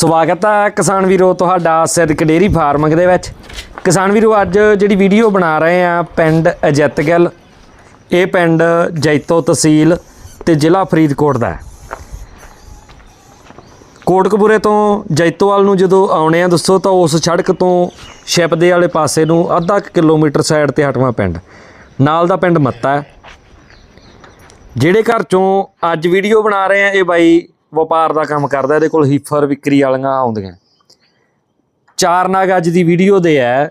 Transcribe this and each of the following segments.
ਸਵਾਗਤ ਹੈ ਕਿਸਾਨ ਵੀਰੋ, ਤੁਹਾਡਾ ਸਿੱਧਕ ਡੇਰੀ ਫਾਰਮਿੰਗ ਦੇ ਵਿੱਚ। ਕਿਸਾਨ ਵੀਰੋ, ਅੱਜ ਜਿਹੜੀ ਵੀਡੀਓ ਬਣਾ ਰਹੇ ਆ, ਪਿੰਡ ਅਜੈਤਗਲ। ਇਹ ਪਿੰਡ ਜੈਤੋ ਤਹਿਸੀਲ ਤੇ ਜ਼ਿਲ੍ਹਾ ਫਰੀਦਕੋਟ ਦਾ ਹੈ। ਕੋਟਕਪੂਰੇ ਤੋਂ ਜੈਤੋਵਾਲ ਨੂੰ ਜਦੋਂ ਆਉਣੇ ਆ ਦੱਸੋ, ਤਾਂ ਉਸ ਸੜਕ ਤੋਂ ਸ਼ਿਪਦੇ ਵਾਲੇ ਪਾਸੇ ਨੂੰ ਅੱਧਾ ਕੁ ਕਿਲੋਮੀਟਰ ਸਾਈਡ ਤੇ ਹਟਵਾ ਪਿੰਡ। ਨਾਲ ਦਾ ਪਿੰਡ ਮੱਤਾ ਜਿਹੜੇ ਘਰ ਚੋਂ ਅੱਜ ਵੀਡੀਓ ਬਣਾ ਰਹੇ ਆ, ਇਹ ਬਾਈ ਵਪਾਰ ਦਾ ਕੰਮ ਕਰਦਾ, ਇਹਦੇ ਕੋਲ ਹੀਫਰ ਵਿਕਰੀ ਵਾਲੀਆਂ ਆਉਂਦੀਆਂ। ਚਾਰ ਨਾਗ ਅੱਜ ਦੀ ਵੀਡੀਓ ਦੇ ਹੈ,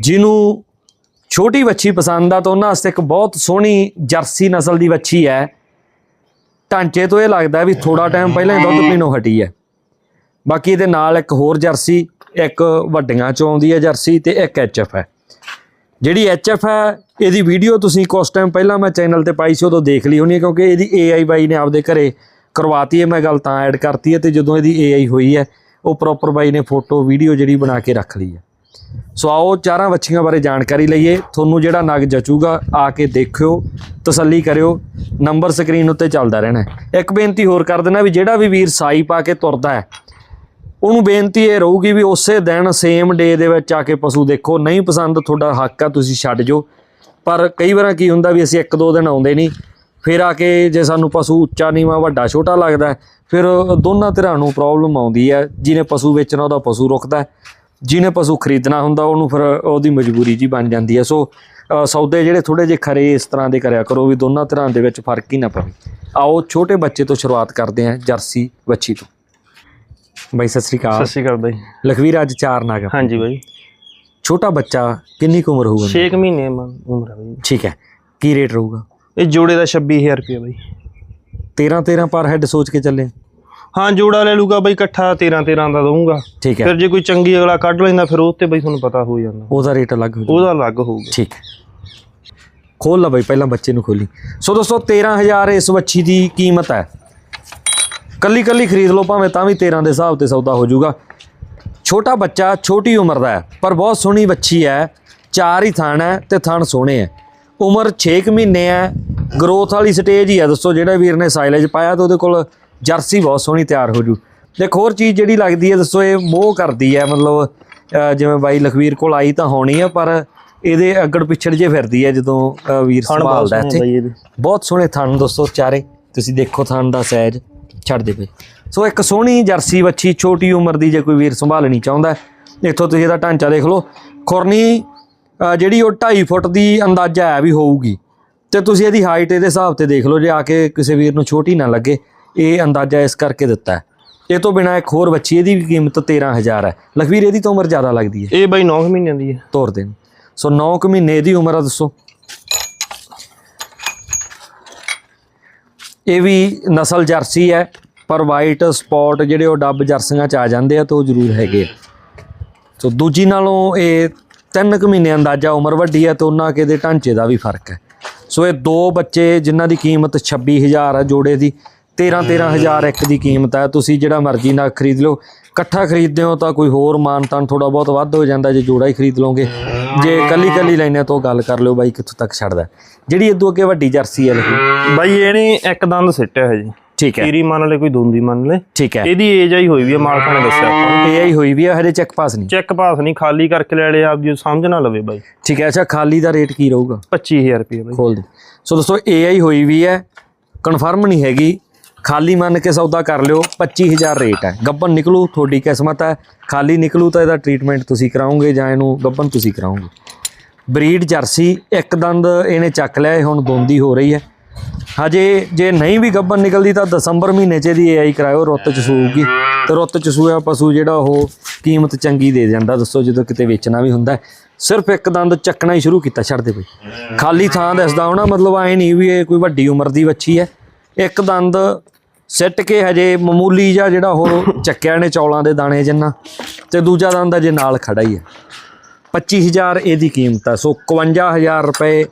ਜਿਹਨੂੰ ਛੋਟੀ ਵੱਛੀ ਪਸੰਦ ਆ ਤਾਂ ਉਹਨਾਂ ਵਾਸਤੇ ਇੱਕ ਬਹੁਤ ਸੋਹਣੀ ਜਰਸੀ ਨਸਲ ਦੀ ਵੱਛੀ ਹੈ। ਢਾਂਚੇ ਤੋਂ ਇਹ ਲੱਗਦਾ ਵੀ ਥੋੜਾ ਟਾਈਮ ਪਹਿਲਾਂ ਹੀ ਦੁੱਧ ਪੀਣੋਂ ਹਟੀ ਹੈ। ਬਾਕੀ ਇਹਦੇ ਨਾਲ ਇੱਕ ਹੋਰ ਜਰਸੀ, ਇੱਕ ਵੱਡੀਆਂ ਚੋਂ ਆਉਂਦੀ ਹੈ ਜਰਸੀ ਤੇ ਇੱਕ ਐਚਐਫ ਹੈ। ਜਿਹੜੀ ਐਚਐਫ ਹੈ, ਇਹਦੀ ਵੀਡੀਓ ਤੁਸੀਂ ਕੁਝ ਟਾਈਮ ਪਹਿਲਾਂ ਮੈਂ ਚੈਨਲ ਤੇ ਪਾਈ ਸੀ, ਉਦੋਂ ਦੇਖ ਲਈ ਹੋਣੀ ਹੈ ਕਿਉਂਕਿ ਇਹਦੀ ਏਆਈ ਬਾਈ ਨੇ ਆਪਦੇ ਘਰੇ ਕਰਵਾਤੀ ਹੈ, ਮੈਂ ਗੱਲ ਤਾਂ ਐਡ ਕਰਤੀ ਹੈ ਤੇ ਜਦੋਂ ਇਹਦੀ ਏਆਈ ਹੋਈ ਹੈ, ਉਹ ਪ੍ਰੋਪਰ ਬਾਈ ਨੇ ਫੋਟੋ ਵੀਡੀਓ ਜਿਹੜੀ ਬਣਾ ਕੇ ਰੱਖ ਲਈ ਹੈ। ਸੋ ਆਓ ਚਾਰਾਂ ਵੱਛੀਆਂ ਬਾਰੇ ਜਾਣਕਾਰੀ ਲਈਏ। ਤੁਹਾਨੂੰ ਜਿਹੜਾ ਨਗ ਜਚੂਗਾ, ਆ ਕੇ ਦੇਖਿਓ, ਤਸੱਲੀ ਕਰਿਓ। ਨੰਬਰ ਸਕਰੀਨ ਉੱਤੇ ਚੱਲਦਾ ਰਹਿਣਾ ਇੱਕ ਬੇਨਤੀ ਹੋਰ ਕਰ ਦੇਣਾ ਵੀ ਜਿਹੜਾ ਵੀ ਵੀਰ ਸਾਈ ਪਾ ਕੇ ਤੁਰਦਾ ਹੈ, ਉਹਨੂੰ ਬੇਨਤੀ ਇਹ ਰਹੂਗੀ ਵੀ ਉਸੇ ਦਿਨ ਸੇਮ ਡੇ ਦੇ ਵਿੱਚ ਆ ਕੇ ਪਸ਼ੂ ਦੇਖੋ। ਨਹੀਂ ਪਸੰਦ ਤੁਹਾਡਾ ਹੱਕ ਆ, ਤੁਸੀਂ ਛੱਡ ਜਾਓ। ਪਰ ਕਈ ਵਾਰਾਂ ਕੀ ਹੁੰਦਾ ਵੀ ਅਸੀਂ ਇੱਕ ਦੋ ਦਿਨ ਆਉਂਦੇ ਨਹੀਂ। ਫਿਰ ਆ ਕੇ ਜੇ ਸਾਨੂੰ ਪਸ਼ੂ ਉੱਚਾ ਨੀਵਾਂ ਵੱਡਾ ਛੋਟਾ ਲੱਗਦਾ ਫਿਰ ਦੋਨਾਂ ਧਿਰਾਂ ਨੂੰ ਪ੍ਰੋਬਲਮ ਆਉਂਦੀ ਹੈ। ਜਿਹਨੇ ਪਸ਼ੂ ਵੇਚਣਾ ਉਹਦਾ ਪਸ਼ੂ ਰੁਕਦਾ ਜਿਹਨੇ ਪਸ਼ੂ ਖਰੀਦਣਾ ਹੁੰਦਾ ਉਹਨੂੰ ਫਿਰ ਉਹਦੀ ਮਜਬੂਰੀ ਜੀ ਬਣ ਜਾਂਦੀ ਹੈ। ਸੋ ਸੌਦੇ ਜਿਹੜੇ ਥੋੜੇ ਜਿਹੇ ਖਰੇ ਇਸ ਤਰ੍ਹਾਂ ਦੇ ਕਰਿਆ ਕਰੋ ਵੀ ਦੋਨਾਂ ਧਿਰਾਂ ਦੇ ਵਿੱਚ ਫ਼ਰਕ ਹੀ ਨਾ ਪਵੇ। ਆਓ ਛੋਟੇ ਬੱਚੇ ਤੋਂ ਸ਼ੁਰੂਆਤ ਕਰਦੇ ਹਾਂ ਜਰਸੀ ਵੱਛੀ ਤੋਂ। ਬਾਈ ਸਤਿ ਸ੍ਰੀ ਸਤਿ ਅਕਾਲ ਸ਼੍ਰੀ ਅਕਾਲ ਬਾਈ। ਲਖਵੀਰ ਅੱਜ ਚਾਰ ਨਾਗ। ਹਾਂਜੀ ਬਾਈ। ਛੋਟਾ ਬੱਚਾ ਕਿੰਨੀ ਕੁ ਉਮਰ ਹੋਊਗਾ? 6 ਮਹੀਨੇ ਉਮਰ ਹੈ ਬਾਈ। ਠੀਕ ਹੈ। ਕੀ ਰੇਟ ਰਹੂਗਾ? ਇਹ ਜੋੜੇ ਦਾ 26000 ਰੁਪਏ ਬਾਈ। 13 13 ਪਰ ਹੈਡ ਸੋਚ ਕੇ ਚੱਲੇ। ਹਾਂ ਜੋੜਾ ਲੈ ਲੂਗਾ ਬਾਈ ਇਕੱਠਾ 13 13 ਦਾ ਦਊਂਗਾ। ਠੀਕ ਹੈ। ਫਿਰ ਜੇ ਕੋਈ ਚੰਗੀ ਅਗਲਾ ਕੱਢ ਲੈਂਦਾ ਫਿਰ ਉਹ ਤੇ ਬਾਈ ਤੁਹਾਨੂੰ ਪਤਾ ਹੋ ਜਾਂਦਾ। ਉਹਦਾ ਰੇਟ ਅਲੱਗ ਹੋ ਜਾਊ ਉਹਦਾ ਅਲੱਗ ਹੋਊਗਾ। ਠੀਕ ਖੋਲ ਲਾ ਬਈ ਪਹਿਲਾਂ ਬੱਚੇ ਨੂੰ ਖੋਲੀ। ਸੋ ਦੋਸਤੋ 13000 ਇਸ ਵੱਛੀ ਦੀ ਕੀਮਤ ਹੈ। ਕੱਲੀ ਕੱਲੀ ਖਰੀਦ ਲਓ ਭਾਵੇਂ ਤਾਂ ਵੀ 13 ਦੇ ਹਿਸਾਬ ਤੇ ਸੌਦਾ ਹੋ ਜਾਊਗਾ। ਛੋਟਾ ਬੱਚਾ ਛੋਟੀ ਉਮਰ ਦਾ ਹੈ ਪਰ ਬਹੁਤ ਸੋਹਣੀ ਵੱਛੀ ਹੈ। ਚਾਰ ਹੀ ਥਣ ਹੈ ਤੇ ਥਣ ਸੋਹਣੇ ਹੈ। ਉਮਰ 6 ਮਹੀਨੇ ਹੈ। ਗਰੋਥ ਵਾਲੀ ਸਟੇਜ ਹੀ ਹੈ। ਦੋਸਤੋ ਜਿਹੜਾ ਵੀਰ ਨੇ ਸਾਈਲੇਜ ਪਾਇਆ ਤਾਂ ਉਹਦੇ ਕੋਲ ਜਰਸੀ ਬਹੁਤ ਸੋਹਣੀ ਤਿਆਰ ਹੋ ਜੂ। ਤੇ ਇੱਕ ਹੋਰ ਚੀਜ਼ ਜਿਹੜੀ ਲੱਗਦੀ ਹੈ ਦੋਸਤੋ ਇਹ ਮੋਹ ਕਰਦੀ ਹੈ। ਮਤਲਬ ਜਿਵੇਂ ਬਾਈ ਲਖਵੀਰ ਕੋਲ ਆਈ ਤਾਂ ਹੋਣੀ ਹੈ ਪਰ ਇਹਦੇ ਅੱਗੜ ਪਿੱਛੜ ਜੇ ਫਿਰਦੀ ਹੈ ਜਦੋਂ ਵੀਰ ਸੰਭਾਲਦਾ ਇੱਥੇ। ਬਹੁਤ ਸੋਹਣੇ ਥਣ ਦੋਸਤੋ ਚਾਰੇ। ਤੁਸੀਂ ਦੇਖੋ ਥਣ ਦਾ ਸਾਈਜ਼ ਛੱਡ ਦੇ ਪਏ ਸੋ ਇੱਕ ਸੋਹਣੀ ਜਰਸੀ ਵੱਛੀ ਛੋਟੀ ਉਮਰ ਦੀ ਜੇ ਕੋਈ ਵੀਰ ਸੰਭਾਲਣੀ ਚਾਹੁੰਦਾ ਇੱਥੋਂ ਤੁਸੀਂ ਇਹਦਾ ਢਾਂਚਾ ਦੇਖ ਲਓ। ਖੁਰਨੀ ਜਿਹੜੀ ਉਹ 2.5 ਫੁੱਟ ਦੀ ਅੰਦਾਜ਼ਾ ਹੈ ਵੀ ਹੋਊਗੀ। ਤੇ ਤੁਸੀਂ ਇਹਦੀ ਹਾਈਟ ਇਹਦੇ ਹਿਸਾਬ ਤੇ ਦੇਖ ਲਓ ਜੇ ਆ ਕੇ ਕਿਸੇ ਵੀਰ ਨੂੰ ਛੋਟੀ ਨਾ ਲੱਗੇ ਇਹ ਅੰਦਾਜ਼ਾ ਇਸ ਕਰਕੇ ਦਿੱਤਾ ਹੈ। ਇਹ ਤੋਂ ਬਿਨਾ ਇੱਕ ਹੋਰ ਵੱਛੀ ਇਹਦੀ ਵੀ ਕੀਮਤ 13000 ਹੈ। ਲਖਵੀਰ ਇਹਦੀ ਤਾਂ ਉਮਰ ਜ਼ਿਆਦਾ ਲੱਗਦੀ ਹੈ। ਇਹ ਬਾਈ 9 ਮਹੀਨਿਆਂ ਦੀ ਹੈ। ਤੋਰ ਦੇਣ। ਸੋ 9 ਕੁ ਮਹੀਨੇ ਦੀ ਉਮਰ ਆ ਦੱਸੋ। ਇਹ ਵੀ ਨਸਲ ਜਰਸੀ ਹੈ ਪਰ ਵਾਈਟ ਸਪੌਟ ਜਿਹੜੇ ਉਹ ਡੱਬ ਜਰਸੀਆਂ ਚ ਆ ਜਾਂਦੇ ਆ ਤਾਂ ਉਹ ਜ਼ਰੂਰ ਹੈਗੇ ਸੋ ਦੂਜੀ ਨਾਲੋਂ ਇਹ ਤਿੰਨ ਕੁ ਮਹੀਨੇ ਅੰਦਾਜ਼ਾ ਉਮਰ ਵੱਡੀ ਹੈ ਤੇ ਉਹਨਾਂ ਕੇ ਦੇ ਢਾਂਚੇ ਦਾ ਵੀ ਫ਼ਰਕ ਹੈ। ਸੋ ਇਹ ਦੋ ਬੱਚੇ ਜਿਨ੍ਹਾਂ ਦੀ ਕੀਮਤ 26000 ਹੈ ਜੋੜੇ ਦੀ 13 13000 ਇੱਕ ਦੀ ਕੀਮਤ ਹੈ ਤੁਸੀਂ ਜਿਹੜਾ ਮਰਜ਼ੀ ਨਾਲ ਖਰੀਦ ਲਓ। ਇਕੱਠਾ ਖਰੀਦਦੇ ਹੋ ਤਾਂ ਕੋਈ ਹੋਰ ਮਾਨਤਾਨ ਥੋੜਾ ਬਹੁਤ ਵੱਧ ਹੋ ਜਾਂਦਾ ਜੇ ਜੋੜਾ ਹੀ ਖਰੀਦ ਲਓਗੇ। ਜੇ ਕੱਲੀ ਕੱਲੀ ਲੈਣੇ ਤੋਂ ਗੱਲ ਕਰ ਲਿਓ ਬਾਈ ਕਿੱਥੋਂ ਤੱਕ ਛੱਡਦਾ। ਜਿਹੜੀ ਇਦੋਂ ਅੱਗੇ ਵੱਡੀ ਜਰਸੀ ਹੈ ਲਿਖੀ ਬਾਈ, ਇਹ ਨਹੀਂ ਇੱਕ ਦੰਦ ਸਿੱਟਿਆ ਹੈ ਜੀ। ਠੀਕ ਹੈ। ਕੀਰੀ ਮੰਨ ਲੈ ਕੋਈ ਦੋਂਦੀ ਮੰਨ ਲੈ। ਠੀਕ ਹੈ। ਇਹਦੀ ਏਜ ਆਈ ਹੋਈ ਵੀ ਹੈ ਮਾਲਕਾਂ ਨੇ ਦੱਸਿਆ। ਆਪਾਂ ਇਹ ਆਈ ਹੋਈ ਵੀ ਹੈ ਹਜੇ ਚੈੱਕ ਪਾਸ ਨਹੀਂ। ਚੈੱਕ ਪਾਸ ਨਹੀਂ ਖਾਲੀ ਕਰਕੇ ਲੈ ਲਿਆ ਆਪਦੀ ਸਮਝ ਨਾ ਲਵੇ ਬਾਈ। ਠੀਕ ਹੈ ਅੱਛਾ ਖਾਲੀ ਦਾ ਰੇਟ ਕੀ ਰਹੂਗਾ? 25000 ਰੁਪਏ ਬਾਈ। ਖੋਲ ਦੇ। ਸੋ ਦੋਸਤੋ AI ਹੋਈ ਵੀ ਹੈ ਕਨਫਰਮ ਨਹੀਂ ਹੈਗੀ। ਖਾਲੀ ਮੰਨ ਕੇ ਸੌਦਾ ਕਰ ਲਿਓ 25000 ਰੇਟ ਹੈ। ਗੱਬਨ ਨਿਕਲੂ ਤੁਹਾਡੀ ਕਿਸਮਤ ਹੈ। ਖਾਲੀ ਨਿਕਲੂ ਤਾਂ ਇਹਦਾ ਟ੍ਰੀਟਮੈਂਟ ਤੁਸੀਂ ਕਰਾਓਗੇ ਜਾਂ ਇਹਨੂੰ ਗੱਬਨ ਤੁਸੀਂ ਕਰਾਓਗੇ। ਬਰੀਡ ਜਰਸੀ ਇੱਕ ਦੰਦ ਇਹਨੇ ਚੱਕ ਲਿਆ ਹੁਣ ਦੋਂਦੀ ਹੋ ਰਹੀ ਹੈ। ਹਜੇ ਜੇ ਨਹੀਂ ਵੀ ਗੱਬਨ ਨਿਕਲਦੀ ਤਾਂ ਦਸੰਬਰ ਮਹੀਨੇ ਚ ਇਹਦੀ AI ਕਰਾਇਓ, ਰੁੱਤ ਚ ਸੂਊਗੀ। ਤੇ ਰੁੱਤ ਚ ਸੂਇਆ ਪਸ਼ੂ ਜਿਹੜਾ ਉਹ ਕੀਮਤ ਚੰਗੀ ਦੇ ਜਾਂਦਾ। ਦੱਸੋ ਜਦੋਂ ਕਿਤੇ ਵੇਚਣਾ ਵੀ ਹੁੰਦਾ। ਸਿਰਫ ਇੱਕ ਦੰਦ ਚੱਕਣਾ ਹੀ ਸ਼ੁਰੂ ਕੀਤਾ ਛੱਡਦੇ ਬਈ। ਖਾਲੀ ਥਾਂ ਦੱਸਦਾ ਹੋਣਾ, ਮਤਲਬ ਐ ਨਹੀਂ ਵੀ ਇਹ ਕੋਈ ਵੱਡੀ ਉਮਰ ਦੀ ਵੱਛੀ ਹੈ। ਇੱਕ ਦੰਦ ਸਿੱਟ ਕੇ ਹਜੇ ਮਾਮੂਲੀ ਜਿਹਾ ਜਿਹੜਾ ਉਹ ਚੱਕਿਆ ਨੇ ਚੌਲਾਂ ਦੇ ਦਾਣੇ ਜਿੰਨਾ। ਤੇ ਦੂਜਾ ਦੰਦ ਅਜੇ ਨਾਲ ਖੜਾ ਹੀ ਹੈ। 25000 ਇਹਦੀ ਕੀਮਤ ਹੈ। ਸੋ 51000 ਰੁਪਏ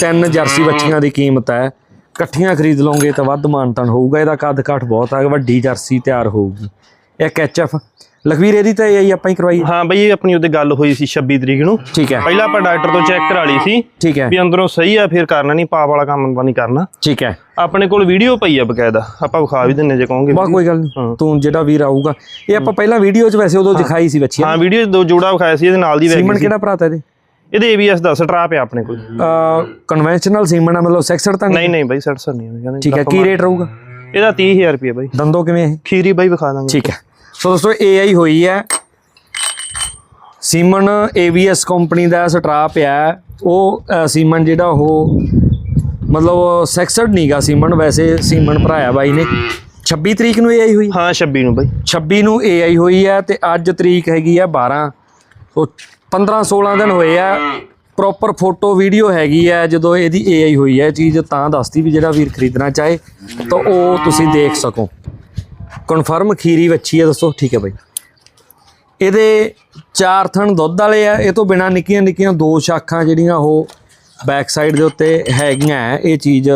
ਤਿੰਨ ਜਰਸੀ ਬੱਚੀਆਂ ਦੀ ਕੀਮਤ ਹੈ। ਇਕੱਠੀਆਂ ਖਰੀਦ ਲਓਗੇ ਤਾਂ ਵੱਧ ਮਾਨਤਨ ਹੋਊਗਾ ਇਹਦਾ ਕੱਦ ਕਾਠ ਬਹੁਤ ਹੈ ਵੱਡੀ ਜਰਸੀ ਤਿਆਰ ਹੋਊਗੀ। ਇੱਕ ਐਚਐਫ ਲਖਵੀਰ ਇਹਦੀ ਤਾਂ ਇਹ ਆਪਾਂ ਹੀ ਕਰਵਾਈ ਹੈ। ਬਈ ਇਹ ਆਪਣੀ ਉਹਦੇ ਗੱਲ ਹੋਈ ਸੀ 26 ਤਰੀਕ ਨੂੰ। ਠੀਕ ਹੈ। ਪਹਿਲਾਂ ਆਪਾਂ ਡਾਕਟਰ ਤੋਂ ਚੈੱਕ ਕਰਾ ਲਈ ਸੀ ਠੀਕ ਹੈ। ਵੀ ਅੰਦਰੋਂ ਸਹੀ ਆ ਫਿਰ ਕਰਨਾ ਨਹੀਂ ਪਾਪ ਵਾਲਾ ਕੰਮ ਨਹੀਂ ਕਰਨਾ। ਠੀਕ ਹੈ। ਆਪਣੇ ਕੋਲ ਵੀਡੀਓ ਪਈ ਆ ਬਕਾਇਦਾ ਆਪਾਂ ਵਿਖਾ ਵੀ ਦਿੰਨੇ ਜੇ ਕਹੋਗੇ। ਬਾ ਕੋਈ ਗੱਲ ਨਹੀਂ ਤੂੰ ਜਿਹੜਾ ਵੀਰ ਆਊਗਾ ਇਹ ਆਪਾਂ ਪਹਿਲਾਂ ਵੀਡੀਓ 'ਚ ਵੈਸੇ ਉਦੋਂ ਦਿਖਾਈ ਸੀ ਬੱਚੀ ਹਾਂ ਵੀਡੀਓ ਦੋ ਜੋੜਾ ਵਿਖਾਇਆ ਸੀ ਇਹਦੇ ਨਾਲ ਦੀ ਵੈਗ ਸੀਮਨ ਕਿਹੜਾ ਭਰਾ ਇਹਦੇ? ਇਹਦੇ ABS ਦਾ ਸਟਰਾ ਪਿਆ ਆਪਣੇ ਕੋਲ। ਕਨਵੈਨਸ਼ਨਲ ਸੀਮਨ ਆ ਮਤਲਬ ਸੈਕਸਡ ਤਾਂ ਨਹੀਂ ਨਹੀਂ ਬਾਈ 60 ਨਹੀਂ ਕਹਿੰਦੇ ਠੀਕ ਹੈ ਕੀ ਰੇਟ ਰਹੂਗਾ? ਇਹਦਾ 30000 ਰੁਪਏ ਬਾਈ। ਦੰਦੋ ਕਿਵੇਂ ਇਹ? ਖੀਰੀ ਬਾਈ ਵਿਖਾ ਦਾਂਗੇ। ਠੀਕ ਹੈ। ਸੋ ਦੋਸਤੋ AI ਹੋਈ ਹੈ। ਸੀਮਨ ABS ਕੰਪਨੀ ਦਾ ਸਟਰਾ ਪਿਆ ਹੈ। ਉਹ ਸੀਮਨ ਜਿਹੜਾ ਉਹ ਮਤਲਬ ਸੈਕਸਡ ਨਹੀਂਗਾ ਸੀਮਨ ਵੈਸੇ ਸੀਮਨ ਭਰਾਇਆ ਬਾਈ ਨੇ। 26 ਤਰੀਕ ਨੂੰ AI ਹੋਈ ਹਾਂ? 26 ਨੂੰ ਬਾਈ। 26 ਨੂੰ AI ਹੋਈ ਹੈ ਤੇ ਅੱਜ ਤਰੀਕ ਹੈਗੀ ਆ 12 ਸੋ 15 16 ਦਿਨ ਹੋਏ ਆ। ਪ੍ਰੋਪਰ ਫੋਟੋ ਵੀਡੀਓ ਹੈਗੀ ਹੈ ਜਦੋਂ ਇਹਦੀ AI ਹੋਈ ਹੈ ਚੀਜ਼ ਤਾਂ ਦੱਸਦੀ ਵੀ ਜਿਹੜਾ ਵੀਰ ਖਰੀਦਣਾ ਚਾਹੇ ਤਾਂ ਉਹ ਤੁਸੀਂ ਦੇਖ ਸਕੋ। ਕਨਫਰਮ ਖੀਰੀ ਵੱਛੀ ਹੈ ਦੱਸੋ ਠੀਕ ਹੈ ਬਾਈ। ਇਹਦੇ ਚਾਰ ਥਣ ਦੁੱਧ ਵਾਲੇ ਆ। ਇਹ ਤੋਂ ਬਿਨਾ ਨਿੱਕੀਆਂ ਨਿੱਕੀਆਂ ਦੋ ਸ਼ਾਖਾਂ ਜਿਹੜੀਆਂ ਉਹ ਬੈਕ ਸਾਈਡ ਦੇ ਉੱਤੇ ਹੈਗੀਆਂ। ਇਹ ਚੀਜ਼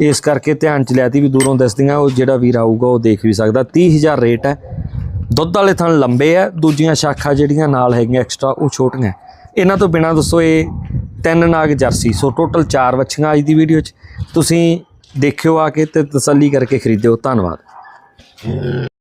ਇਸ ਕਰਕੇ ਧਿਆਨ ਚ ਲਿਆਤੀ ਵੀ ਦੂਰੋਂ ਦਿਸਦੀਆਂ ਉਹ ਜਿਹੜਾ ਵੀਰ ਆਊਗਾ ਉਹ ਦੇਖ ਵੀ ਸਕਦਾ। 30000 ਰੇਟ ਹੈ ਦੁੱਧ ਵਾਲੇ ਥਣ ਲੰਬੇ ਆ, ਦੂਜੀਆਂ ਸ਼ਾਖਾ ਜਿਹੜੀਆਂ ਨਾਲ ਹੈਗੀਆਂ ਐਕਸਟਰਾ ਉਹ ਛੋਟੀਆਂ। ਇਹਨਾਂ ਤੋਂ ਬਿਨਾ ਦੱਸੋ ਇਹ ਤਿੰਨ ਨਾਗ ਜਰਸੀ। ਸੋ ਟੋਟਲ ਚਾਰ ਵੱਛੀਆਂ ਅੱਜ ਦੀ ਵੀਡੀਓ 'ਚ। ਤੁਸੀਂ ਦੇਖਿਓ ਆ ਕੇ ਤੇ ਤਸੱਲੀ ਕਰਕੇ ਖਰੀਦਿਓ। ਧੰਨਵਾਦ।